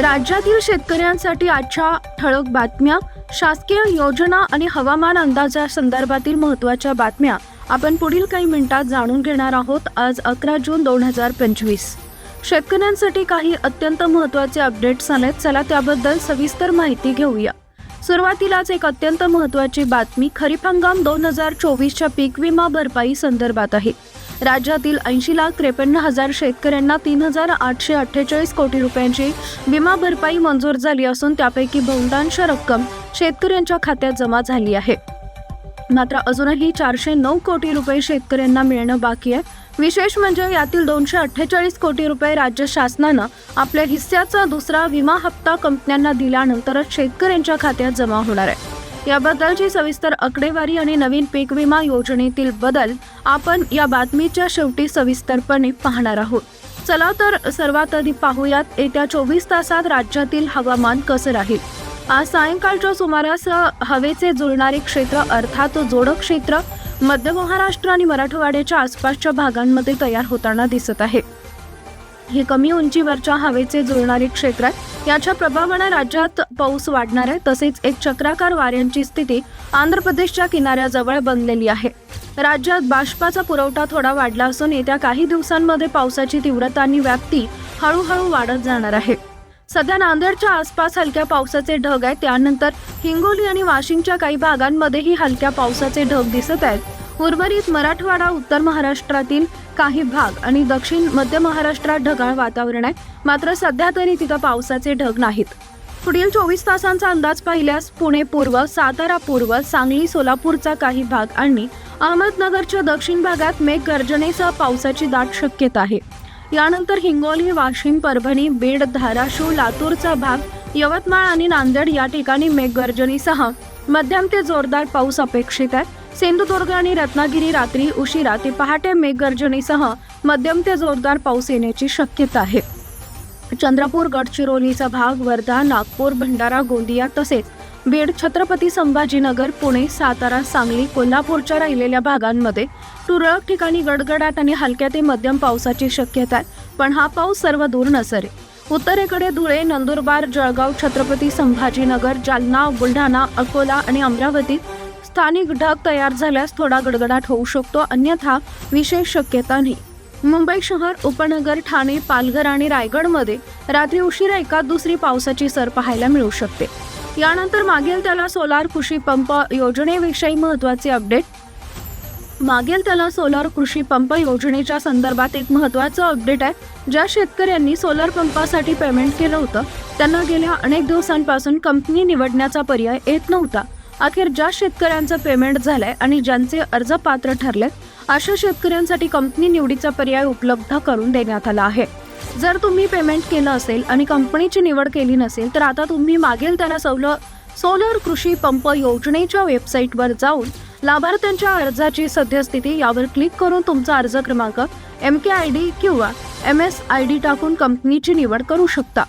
राज्यातील शेतकऱ्यांसाठी आजच्या ठळक बातम्या शासकीय योजना आणि हवामान अंदाजा संदर्भातील महत्त्वाच्या बातम्या आपण पुढील काही मिनिटात जाणून घेणार आहोत. आज अकरा जून दोन हजार पंचवीस. शेतकऱ्यांसाठी काही अत्यंत महत्त्वाचे अपडेट्स आलेत. चला त्याबद्दल सविस्तर माहिती घेऊया. सुरुवातीलाच एक अत्यंत महत्त्वाची बातमी खरीप हंगाम दोन हजार चोवीसच्या पीक विमा भरपाई संदर्भात आहे. राज्यातील ऐंशी लाख त्रेपन्न हजार शेतकऱ्यांना तीन हजार आठशे अठ्ठेचाळीस कोटी रुपयांची विमा भरपाई मंजूर झाली असून त्यापैकी बहुतांश रक्कम शेतकऱ्यांच्या खात्यात जमा झाली आहे. मात्र अजूनही चारशे नऊ कोटी रुपये शेतकऱ्यांना मिळणं बाकी आहे. विशेष म्हणजे यातील दोनशे अठ्ठेचाळीस कोटी रुपये राज्य शासनानं आपल्या हिस्स्याचा दुसरा विमा हप्ता कंपन्यांना दिल्यानंतरच शेतकऱ्यांच्या खात्यात जमा होणार आहे. याबद्दलची सविस्तर आकडेवारी आणि नवीन पीक विमा योजनेतील बदल आपण या बातमीच्या शेवटी सविस्तरपणे पाहणार आहोत. चला तर सर्वात आधी पाहूयात येत्या चोवीस तासात राज्यातील हवामान कसं राहील? आज सायंकाळच्या सुमारास हवेचे जुळणारे क्षेत्र अर्थात जोडक क्षेत्र मध्य महाराष्ट्र आणि मराठवाड्याच्या आसपासच्या भागांमध्ये तयार होताना दिसत आहे. हे कमी उंचीवरच्या हवेचे जुळणारे क्षेत्र आहे याच्या प्रभावानं राज्यात पाऊस वाढणार आहे. तसेच एक चक्राकार वाऱ्यांची स्थिती आंध्र प्रदेशच्या किनाऱ्याजवळ बनलेली आहे. राज्यात बाष्पाचा पुरवठा थोडा वाढला असून येत्या काही दिवसांमध्ये पावसाची तीव्रता आणि व्याप्ती हळूहळू वाढत जाणार आहे. सध्या नांदेडच्या आसपास हलक्या पावसाचे ढग आहेत. त्यानंतर हिंगोली आणि वाशिमच्या काही भागांमध्येही हलक्या पावसाचे ढग दिसत आहेत. उर्वरित मराठवाडा उत्तर महाराष्ट्रातील काही भाग आणि दक्षिण मध्य महाराष्ट्रात ढगाळ वातावरण आहे. मात्र सध्या तरी तिथं पावसाचे ढग नाहीत. पुढील चोवीस तासांचा अंदाज पाहिल्यास पुणे पूर्व सातारा पूर्व सांगली सोलापूरचा काही भाग आणि अहमदनगरच्या दक्षिण भागात मेघगर्जनेसह पावसाची दाट शक्यता आहे. यानंतर हिंगोली वाशिम परभणी बीड धाराशिव लातूरचा भाग यवतमाळ आणि नांदेड या ठिकाणी मेघगर्जनेसह मध्यम ते जोरदार पाऊस अपेक्षित आहे. सिंधुदुर्ग आणि रत्नागिरी रात्री उशिरा ते पहाटे मेघगर्जनेसह मध्यम ते जोरदार पाऊस येण्याची शक्यता आहे. चंद्रपूर गडचिरोलीचा भाग वर्धा नागपूर भंडारा गोंदिया तसेच बीड छत्रपती संभाजीनगर पुणे सातारा सांगली कोल्हापूरच्या राहिलेल्या भागांमध्ये तुरळक ठिकाणी गडगडाट आणि हलक्या ते मध्यम पावसाची शक्यता आहे. पण हा पाऊस सर्व दूर नसरे. उत्तरेकडे धुळे नंदुरबार जळगाव छत्रपती संभाजीनगर जालना बुलढाणा अकोला आणि अमरावतीत स्थानिक ढग तयार झाल्यास थोडा गडगडाट होऊ शकतो अन्यथा विशेष शक्यता नाही. मुंबई शहर उपनगर ठाणे पालघर आणि रायगडमध्ये रात्री उशिरा एकात दुसरी पावसाची सर पाहायला मिळू शकते. यानंतर मागेल त्याला सोलार कृषी पंप योजनेविषयी महत्त्वाचे अपडेट. मागेल त्याला सोलार कृषी पंप योजनेच्या संदर्भात एक महत्त्वाचं अपडेट आहे ज्या शेतकऱ्यांनी सोलार पंपासाठी पेमेंट केलं होतं. त्यांना गेल्या अनेक दिवसांपासून कंपनी निवडण्याचा पर्याय येत नव्हता. अखेर ज्या शेतकऱ्यांचं पेमेंट झालंय आणि ज्यांचे अर्ज पात्र ठरलेत अशा शेतकऱ्यांसाठी कंपनी निवडीचा पर्याय उपलब्ध करून देण्यात आला आहे. जर तुम्ही पेमेंट केलं असेल आणि कंपनीची निवड केली नसेल तर आता तुम्ही मागेल त्याला सवल सोलर कृषी पंप योजनेच्या वेबसाईटवर जाऊन लाभार्थ्यांच्या अर्जाची सद्यस्थिती यावर क्लिक करून तुमचा अर्ज क्रमांक एम के आय डी किंवा एम एस आय डी टाकून कंपनीची निवड करू शकता.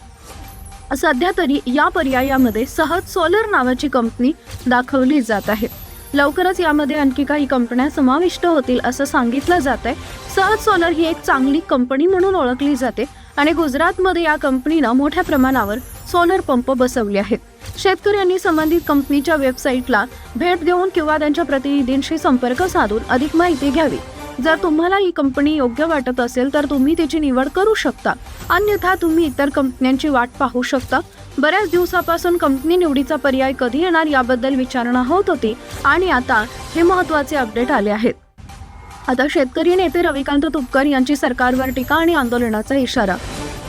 सध्या तरी या पर्यायामध्ये सहज सोलर नावाची कंपनी दाखवली जात आहे. लवकरच यामध्ये आणखी काही कंपन्या समाविष्ट होतील असं सांगितलं जात आहे सहज सोलर ही एक चांगली कंपनी म्हणून ओळखली जाते आणि गुजरातमध्ये या कंपनीनं मोठ्या प्रमाणावर सोलर पंप बसवले आहेत. शेतकऱ्यांनी संबंधित कंपनीच्या वेबसाईटला भेट देऊन किंवा त्यांच्या प्रतिनिधींशी संपर्क साधून अधिक माहिती घ्यावी. जर तुम्हाला ही कंपनी योग्य वाटत असेल तर तुम्ही तिची निवड करू शकता. अन्यथा तुम्ही इतर कंपन्यांची वाट पाहू शकता. बऱ्याच दिवसापासून कंपनी निवडीचा पर्याय कधी येणार याबद्दल विचारणा होत होती आणि आता हे महत्त्वाचे अपडेट आले आहेत. आता शेतकरी नेते रविकांत तुपकर यांची सरकारवर टीका आणि आंदोलनाचा इशारा.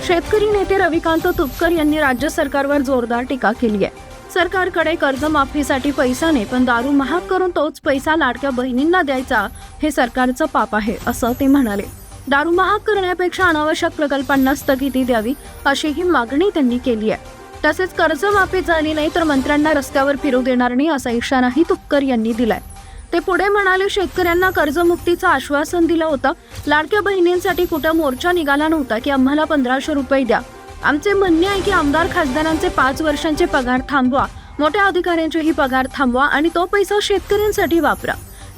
शेतकरी नेते रविकांत तुपकर यांनी राज्य सरकारवर जोरदार टीका केली आहे. सरकारकडे कर्जमाफीसाठी पैसा नाही पण दारू महाग करून तोच पैसा लाडक्या बहिणींना द्यायचा हे सरकारचं पाप आहे असं ते म्हणाले. दारू महाग करण्यापेक्षा अनावश्यक प्रकल्पांना स्थगिती द्यावी अशीही मागणी त्यांनी केली आहे. तसेच कर्जमाफी झाली नाही तर मंत्र्यांना रस्त्यावर फिरू देणार नाही असा इशाराही तुपकर यांनी दिलाय. ते पुढे म्हणाले शेतकऱ्यांना कर्जमुक्तीचं आश्वासन दिलं होतं. लाडक्या बहिणींसाठी कुठं मोर्चा निघाला नव्हता की आम्हाला पंधराशे रुपये द्या. आमचे म्हणणे आहे की आमदार खासदारांचे पाच वर्षांचे पगार थांबवा. मोठ्या अधिकाऱ्यांचेही पगार थांबवा आणि तो पैसा शेतकऱ्यांसाठी वापरा.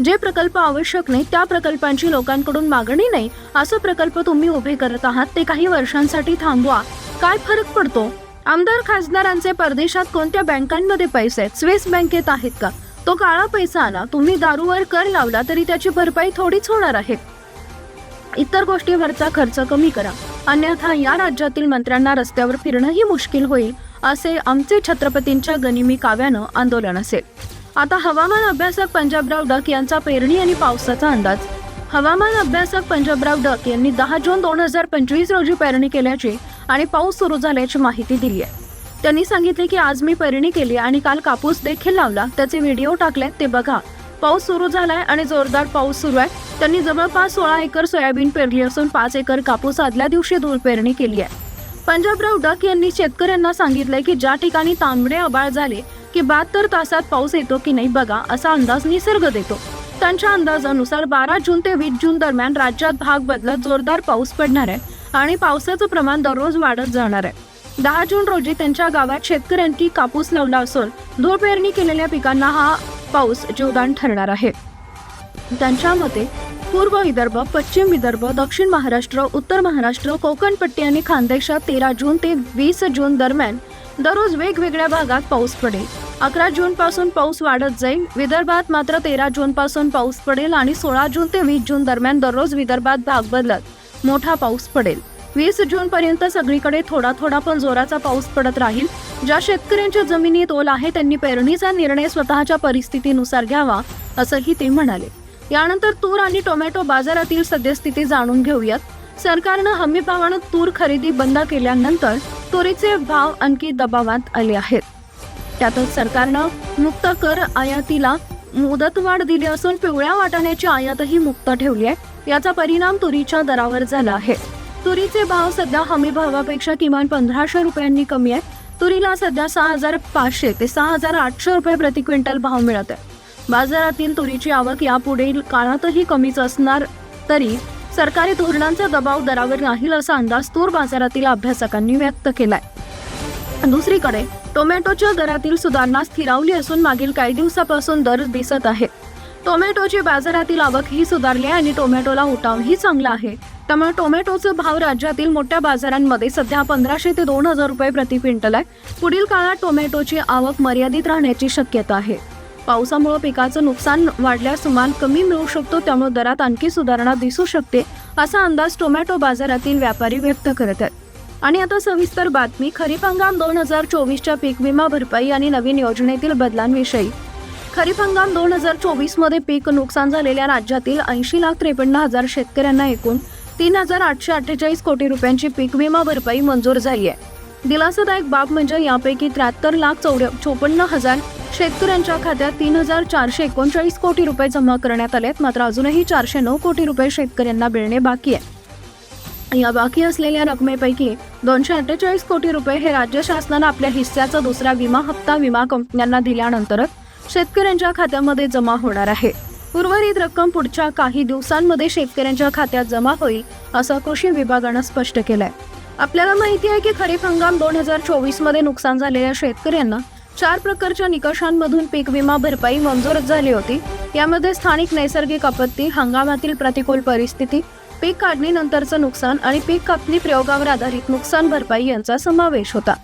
जे प्रकल्प आवश्यक नाही त्या प्रकल्पांची लोकांकडून मागणी नाही असं प्रकल्प तुम्ही उभे करत आहात ते काही वर्षांसाठी थांबवा. काय फरक पडतो? आमदार खासदारांचे परदेशात कोणत्या बँकांमध्ये पैसे आहेत? स्विस बँकेत आहेत का? तो काळा पैसा आला तुम्ही दारूवर कर लावला तरी त्याची भरपाई थोडीच होणार आहे. इतर गोष्टीवरचा खर्च कमी करा. अन्यथा या राज्यातील मंत्र्यांना रस्त्यावर फिरणंही मुश्किल होईल असे आमचे छत्रपतींच्या गनिमी काव्यानं आंदोलन असेल. आता हवामान अभ्यासक पंजाबराव डक यांचा पेरणी आणि पावसाचा अंदाज. हवामान अभ्यासक पंजाबराव डक यांनी दहा जून दोन हजार पंचवीस रोजी पेरणी केल्याची आणि पाऊस सुरू झाल्याची माहिती दिली आहे. त्यांनी सांगितले की आज मी पेरणी केली आणि काल कापूस देखील लावला. त्याचे व्हिडिओ टाकले ते बघा. पाऊस सुरू झालाय आणि जोरदार पाऊस सुरू आहे. त्यांनी जवळपास सोळा एकर सोयाबीन पेरली असून पाच एकर कापूस आदल्या दिवशी धूळ पेरणी केली आहे. पंजाबराव डक यांनी शेतकऱ्यांना सांगितलंय की ज्या ठिकाणी तांबडे आबाळ झाले की बहात्तर तासात पाऊस येतो की नाही बघा असा अंदाज निसर्ग देतो. त्यांच्या अंदाजानुसार बारा जून ते वीस जून दरम्यान राज्यात भाग बदलत जोरदार पाऊस पडणार आहे आणि पावसाचं प्रमाण दररोज वाढत जाणार आहे. दहा जून रोजी त्यांच्या गावात शेतकऱ्यांनी कापूस लावला असून धूळ पेरणी केलेल्या पिकांना हा पाऊस जीवदान ठरणार आहे. त्यांच्या मते पूर्व विदर्भ पश्चिम विदर्भ दक्षिण महाराष्ट्र उत्तर महाराष्ट्र कोकणपट्टी आणि खानदेशात तेरा जून ते वीस जून दरम्यान दररोज वेगवेगळ्या भागात पाऊस पडेल. अकरा जून पासून पाऊस वाढत जाईल. विदर्भात मात्र तेरा जून पासून पाऊस पडेल आणि सोळा जून ते वीस जून दरम्यान दररोज विदर्भात भाग बदलत मोठा पाऊस पडेल. वीस जून पर्यंत सगळीकडे थोडा थोडा पण जोराचा पाऊस पडत राहील. ज्या शेतकऱ्यांच्या जमिनीत ओल आहे त्यांनी पेरणीचा निर्णय स्वतःच्या परिस्थितीनुसार घ्यावा असंही ते म्हणाले. यानंतर तूर आणि टोमॅटो बाजारातील सद्यस्थिती जाणून घेऊयात. सरकारनं हमी भावानं तूर खरेदी बंद केल्यानंतर तुरीचे भाव आणखी दबावात आले आहेत. त्यातच सरकारनं मुक्त कर आयातीला मुदतवाढ दिली असून पिवळ्या वाटाण्याची आयातही मुक्त ठेवली आहे. याचा परिणाम तुरीच्या दरावर झाला आहे. तुरीचे भाव सध्या हमी भावापेक्षा किमान पंधराशे रुपयांनी कमी आहे तुरीला सध्या सहा हजार पाचशे ते सहा हजार आठशे रुपये प्रति क्विंटल भाव मिळत आहे. बाजारातील तुरीची आवक यापुढील काळातही कमीच असणार तरी सरकारी धोरणांचा दबाव दरावर राहील असा अंदाज तूर बाजारातील अभ्यासकांनी व्यक्त केलाय. दुसरीकडे टोमॅटोच्या दरातील सुधारणा स्थिरावली असून मागील काही दिवसापासून दर दिसत आहे. टोमॅटोची बाजारातील आवक ही सुधारली आहे आणि टोमॅटोला उठावही चांगला आहे. त्यामुळे टोमॅटोचा भाव राज्यातील मोठ्या बाजारांमध्ये सध्या पंधराशे ते दोन हजार रुपये प्रति क्विंटल आहे. पुढील काळात टोमॅटोची आवक मर्यादित राहण्याची शक्यता आहे. पावसामुळे पिकाचं नुकसान वाढल्यास माल कमी मिळू शकतो त्यामुळे दरात आणखी सुधारणा दिसू शकते असा अंदाज टोमॅटो बाजारातील व्यापारी व्यक्त करत आहेत. आणि आता सविस्तर बातमी खरीप हंगाम दोन हजार चोवीसच्या पीक विमा भरपाई आणि नवीन योजनेतील बदलांविषयी. खरीप हंगाम दोन हजार चोवीसमध्ये पीक नुकसान झालेल्या राज्यातील ऐंशी लाख त्रेपन्न हजार शेतकऱ्यांना एकूण तीन हजार आठशे अठ्ठेचाळीस कोटी रुपयांची पीक विमा भरपाई मंजूर झाली आहे. दिलासादायक बाब म्हणजे यापैकी त्र्याहत्तर लाख चौऱ्या चोपन्न हजार शेतकऱ्यांच्या खात्यात तीन हजार चारशे एकोणचाळीस कोटी रुपये जमा करण्यात आले आहेत मात्र अजूनही चारशे नऊ कोटी रुपये शेतकऱ्यांना मिळणे बाकी आहे. या बाकी असलेल्या रकमेपैकी दोनशे अठ्ठेचाळीस कोटी रुपये हे राज्य शासनानं आपल्या हिस्स्याचा दुसरा विमा हप्ता विमा कंपन्यांना दिल्यानंतरच शेतकऱ्यांच्या खात्यामध्ये जमा होणार आहे. उर्वरित रक्कम पुढच्या काही दिवसांमध्ये शेतकऱ्यांच्या खात्यात जमा होईल असं कृषी विभागानं स्पष्ट केलंय. आपल्याला माहिती आहे की खरीप हंगाम दोन हजार चोवीसमध्ये नुकसान झालेल्या शेतकऱ्यांना चार प्रकारच्या निकषांमधून पीक विमा भरपाई मंजूर झाली होती. यामध्ये स्थानिक नैसर्गिक आपत्ती हंगामातील प्रतिकूल परिस्थिती पीक काढणीनंतरचं नुकसान आणि पीक कापणी प्रयोगावर आधारित नुकसान भरपाई यांचा समावेश होता.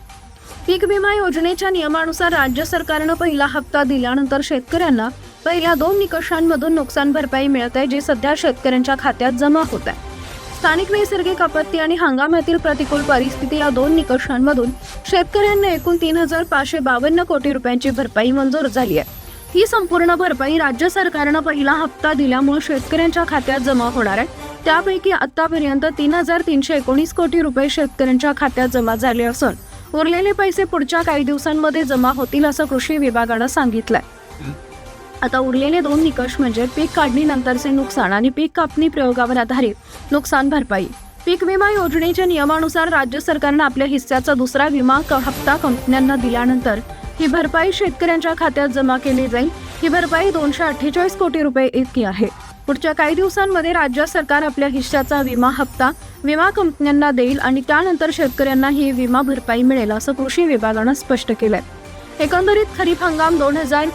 पीक विमा योजनेच्या नियमानुसार राज्य सरकारनं पहिला हप्ता दिल्यानंतर शेतकऱ्यांना पहिल्या दोन निकषांमधून नुकसान भरपाई मिळत आहे जी सध्या शेतकऱ्यांच्या खात्यात जमा होत आहे स्थानिक नैसर्गिक आपत्ती आणि हंगामातील प्रतिकूल परिस्थिती या दोन निकषांमधून शेतकऱ्यांना एकूण तीन हजार पाचशे बावन्न कोटी रुपयांची भरपाई मंजूर झाली आहे. ही संपूर्ण भरपाई राज्य सरकारनं पहिला हप्ता दिल्यामुळे शेतकऱ्यांच्या खात्यात जमा होणार आहे. त्यापैकी आतापर्यंत तीन हजार तीनशे एकोणीस कोटी रुपये शेतकऱ्यांच्या खात्यात जमा झाले असून उरलेले पैसे पुढच्या काही दिवसांमध्ये जमा होतील असं कृषी विभागानं सांगितलंय. आता उरलेले दोन निकष म्हणजे पीक काढणीनंतरचे नुकसान आणि पीक कापणी प्रयोगावर आधारित नुकसान भरपाई. पीक विमा योजनेच्या नियमानुसार राज्य सरकारनं आपल्या हिस्स्याचा दुसरा विमा क- हप्ता कंपन्यांना दिल्यानंतर ही भरपाई शेतकऱ्यांच्या खात्यात जमा केली जाईल. ही भरपाई दोनशे अठ्ठेचाळीस कोटी रुपये इतकी आहे. पुढच्या काही दिवसांमध्ये राज्य सरकार आपल्या हिश्श्याचा विमा हप्ता विमा कंपन्यांना देईल आणि त्यानंतर शेतकऱ्यांना ही विमा भरपाई मिळेल असं कृषी विभागानं स्पष्ट केलंय. एकंदरीत खरीप हंगाम दोन हजार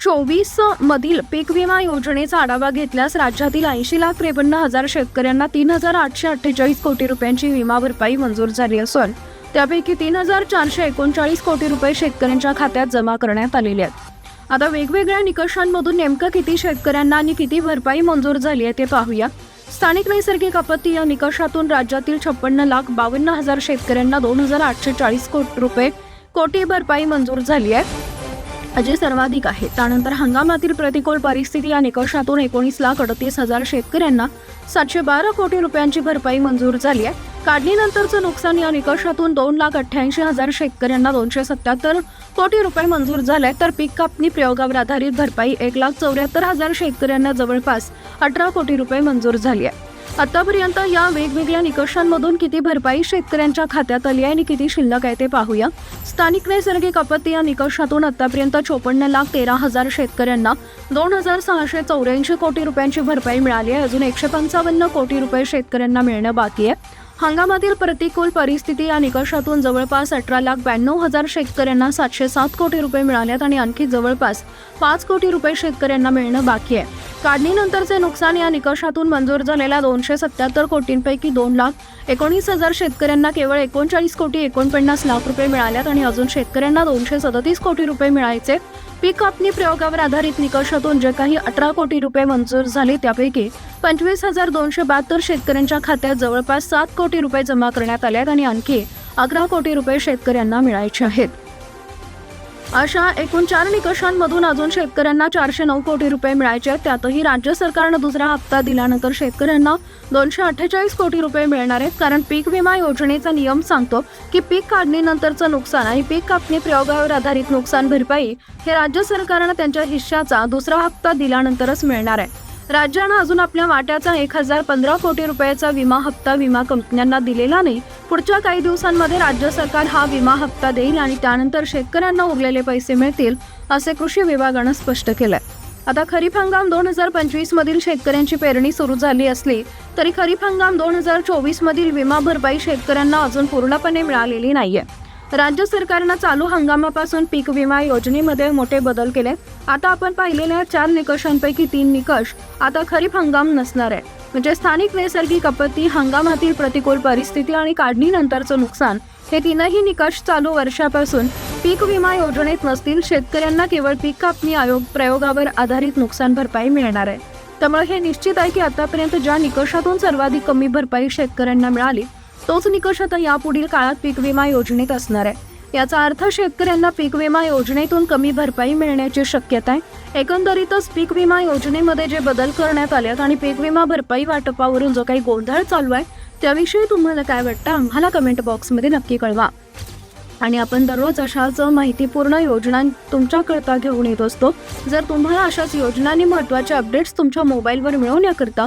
चोवीस मधील पीक विमा योजनेचा आढावा घेतल्यास राज्यातील ऐंशी लाख त्रेपन्न हजार शेतकऱ्यांना तीन हजार आठशे अठ्ठेचाळीस कोटी रुपयांची विमा भरपाई मंजूर झाली असून त्यापैकी तीन हजार चारशे एकोणचाळीस कोटी रुपये शेतकऱ्यांच्या खात्यात जमा करण्यात आलेले आहेत. आता वेगवेगळ्या निकषांमधून नेमकं किती शेतकऱ्यांना आणि किती भरपाई मंजूर झाली आहे ते पाहूया. स्थानिक नैसर्गिक आपत्ती या निकषातून राज्यातील छप्पन्न लाख बावन्न हजार शेतकऱ्यांना दोन हजार आठशे चाळीस कोटी रुपये कोटी भरपाई मंजूर झाली आहे. जे सर्वाधिक आहे. त्यानंतर हंगामातील प्रतिकूल परिस्थिती या निकषातून एकोणीस लाख अडतीस हजार शेतकऱ्यांना सातशे बारा कोटी रुपयांची भरपाई मंजूर झाली आहे. काढणीनंतरचं नुकसान या निकषातून दोन लाख अठ्ठ्याऐंशी हजार शेतकऱ्यांना दोनशे सत्याहत्तर कोटी रुपये मंजूर झाले तर पीक कापणी प्रयोगावर आधारित भरपाई एक लाख चौऱ्याहत्तर हजार शेतकऱ्यांना जवळपास अठरा कोटी रुपये मंजूर झाली आहे. आतापर्यंत या वेगवेगळ्या निकषांमधून किती भरपाई शेतकऱ्यांच्या खात्यात आली आहे आणि किती शिल्लक आहे ते पाहूया. स्थानिक नैसर्गिक आपत्ती या निकषातून आतापर्यंत चोपन्न लाख तेरा हजार शेतकऱ्यांना दोन हजार सहाशे चौऱ्याऐंशी कोटी रुपयांची भरपाई मिळाली आहे. अजून एकशे पंचावन्न कोटी रुपये शेतकऱ्यांना मिळणं बाकी आहे. हंगामातील प्रतिकूल परिस्थिती या निकषातून जवळपास अठरा लाख ब्याण्णव हजार शेतकऱ्यांना सातशे सात कोटी रुपये मिळाल्यात आणि आणखी जवळपास पाच कोटी रुपये शेतकऱ्यांना मिळणं बाकी आहे. काढणीनंतरचे नुकसान या निकषातून मंजूर झालेल्या दोनशे सत्याहत्तर कोटींपैकी दोन लाख एकोणीस हजार शेतकऱ्यांना केवळ एकोणचाळीस कोटी एकोणपन्नास लाख रुपये मिळाल्यात आणि अजून शेतकऱ्यांना दोनशे सदतीस कोटी रुपये मिळायचे पीक कापणी प्रयोगावर आधारित निकषातून जे काही अठरा कोटी रुपये मंजूर झाले त्यापैकी पंचवीस हजार दोनशे बहात्तर शेतकऱ्यांच्या खात्यात जवळपास सात कोटी रुपये जमा करण्यात आले आहेत आणि आणखी अकरा कोटी रुपये शेतकऱ्यांना मिळायचे आहेत. अशा एकूण चार निकषांमधून अजून शेतकऱ्यांना चारशे नऊ कोटी रुपये मिळायचे आहेत. त्यातही राज्य सरकारनं दुसरा हप्ता दिल्यानंतर शेतकऱ्यांना दोनशे अठ्ठेचाळीस कोटी रुपये मिळणार आहेत. कारण पीक विमा योजनेचा नियम सांगतो की पीक काढणीनंतरचं नुकसान आणि पीक कापणी प्रयोगावर आधारित नुकसान भरपाई हे राज्य सरकारनं त्यांच्या हिश्श्याचा दुसरा हप्ता दिल्यानंतरच मिळणार आहे. राज्यानं अजून आपल्या वाट्याचा एक हजार पंधरा कोटी रुपयाचा विमा हप्ता विमा कंपन्यांना दिलेला नाही. पुढच्या काही दिवसांमध्ये राज्य सरकार हा विमा हप्ता देईल आणि त्यानंतर शेतकऱ्यांना उरलेले पैसे मिळतील असे कृषी विभागानं स्पष्ट केलंय. आता खरीप हंगाम दोन हजार पंचवीस मधील शेतकऱ्यांची पेरणी सुरू झाली असली तरी खरीप हंगाम दोन हजार चोवीस मधील विमा भरपाई शेतकऱ्यांना अजून पूर्णपणे मिळालेली नाहीये. राज्य सरकारनं चालू हंगामापासून पीक विमा योजनेमध्ये मोठे बदल केले. आता आपण पाहिलेल्या चार निकषांपैकी तीन निकष आता खरीप हंगाम नसणार आहे. म्हणजे स्थानिक नैसर्गिक आपत्ती हंगामातील प्रतिकूल परिस्थिती आणि काढणीनंतरचं नुकसान हे तीनही निकष चालू वर्षापासून पीक विमा योजनेत नसतील. शेतकऱ्यांना केवळ पीक कापणी आयोग प्रयोगावर आधारित नुकसान भरपाई मिळणार आहे. त्यामुळे हे निश्चित आहे की आतापर्यंत ज्या निकषातून सर्वाधिक कमी भरपाई शेतकऱ्यांना मिळाली तोच निकष आता यापुढील काळात पीक विमा योजनेत असणार आहे. याचा अर्थ शेतकऱ्यांना पीक विमा योजनेतून कमी भरपाई मिळण्याची शक्यता आहे. एकंदरीतच पीक विमा योजनेमध्ये जे बदल करण्यात आलेत आणि पीक विमा भरपाई वाटपावरून जो काही गोंधळ चालू आहे त्याविषयी तुम्हाला काय वाटतं आम्हाला कमेंट बॉक्समध्ये नक्की कळवा. आणि आपण दररोज अशाच माहितीपूर्ण योजना तुमच्याकरता घेऊन येत असतो. जर तुम्हाला अशाच योजनांनी महत्त्वाचे अपडेट्स तुमच्या मोबाईलवर मिळवण्याकरता